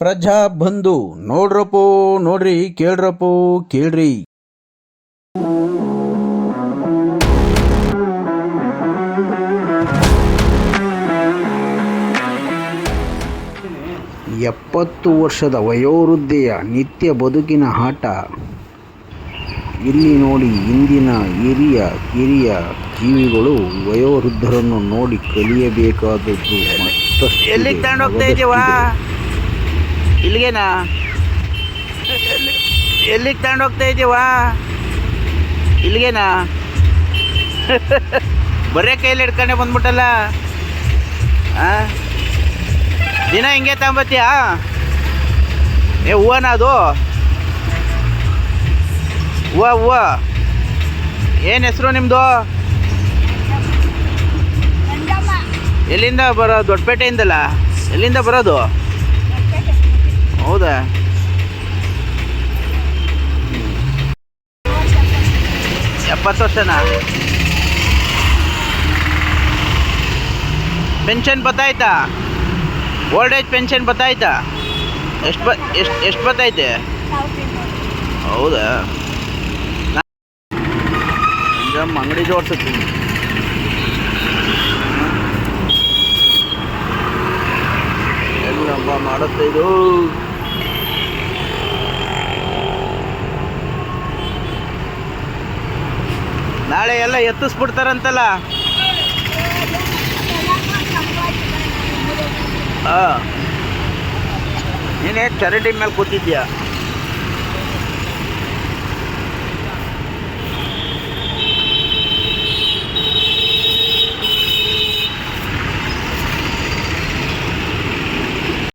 ಪ್ರಜಾ ಬಂಧು ನೋಡ್ರಪ್ಪೋ ನೋಡ್ರಿ ಕೇಳ್ರಪ್ಪೋ ಕೇಳ್ರಿ. ಎಪ್ಪತ್ತು ವರ್ಷದ ವಯೋವೃದ್ಧೆಯ ನಿತ್ಯ ಬದುಕಿನ ಆಟ ಇಲ್ಲಿ ನೋಡಿ ಇಂದಿನ ಹಿರಿಯ ಕಿರಿಯ ಜೀವಿಗಳು ವಯೋವೃದ್ಧರನ್ನು ನೋಡಿ ಕಲಿಯಬೇಕಾದದ್ದು ಮತ್ತಷ್ಟು ಇದೆ. ಎಲ್ಲಿಗೆ ತಗೊಂಡು ಹೋಗ್ತಾ ಇದೀವಾ ಇಲ್ಲಿಗೇನಾ ಎಲ್ಲಿಗೆ ತಗೊಂಡು ಹೋಗ್ತಾ ಇದ್ದೀವಾ? ಇಲ್ಲಿಗೇನಾ ಬರೇ ಕೈಯಲ್ಲಿ ಹಿಡ್ಕೊಂಡೆ ಬಂದ್ಬಿಟ್ಟಲ್ಲ? ದಿನ ಹಿಂಗೆ ತಗೊಂಬತ್ತೀಯಾ? ಏ, ಹೂವನ ಅದು? ಹೂವ ಹೂವ. ಏನು ಹೆಸರು ನಿಮ್ಮದು ಎಲ್ಲಿಂದ ಬರೋ ದೊಡ್ಡಪೇಟೆಯಿಂದಲ್ಲ ಎಲ್ಲಿಂದ ಬರೋದು? ಹೌದಾ? ಎಪ್ಪತ್ತು ವರ್ಷನಾ? ಪೆನ್ಷನ್ ಬತ್ತಾಯ್ತಾ? ಓಲ್ಡ್ ಏಜ್ ಪೆನ್ಷನ್ ಬತ್ತಾಯ್ತಾ? ಎಷ್ಟು ಬ ಎಷ್ಟು ಎಷ್ಟು ಬತ್ತೈತೆ? ಹೌದಾ? ನಮ್ಮ ಅಂಗಡಿ ಜೋಡ್ಸತ್ತೀನಿ ಎಲ್ಲಿ ಹಬ್ಬ ಮಾಡುತ್ತೆ ಇದು. ನಾಳೆ ಎಲ್ಲ ಎತ್ತಿಸ್ಬಿಡ್ತಾರಂತಲ್ಲ? ಹಾ. ನೀನೇ ಚರಂಡಿ ಮೇಲೆ ಕೂತಿದ್ಯಾ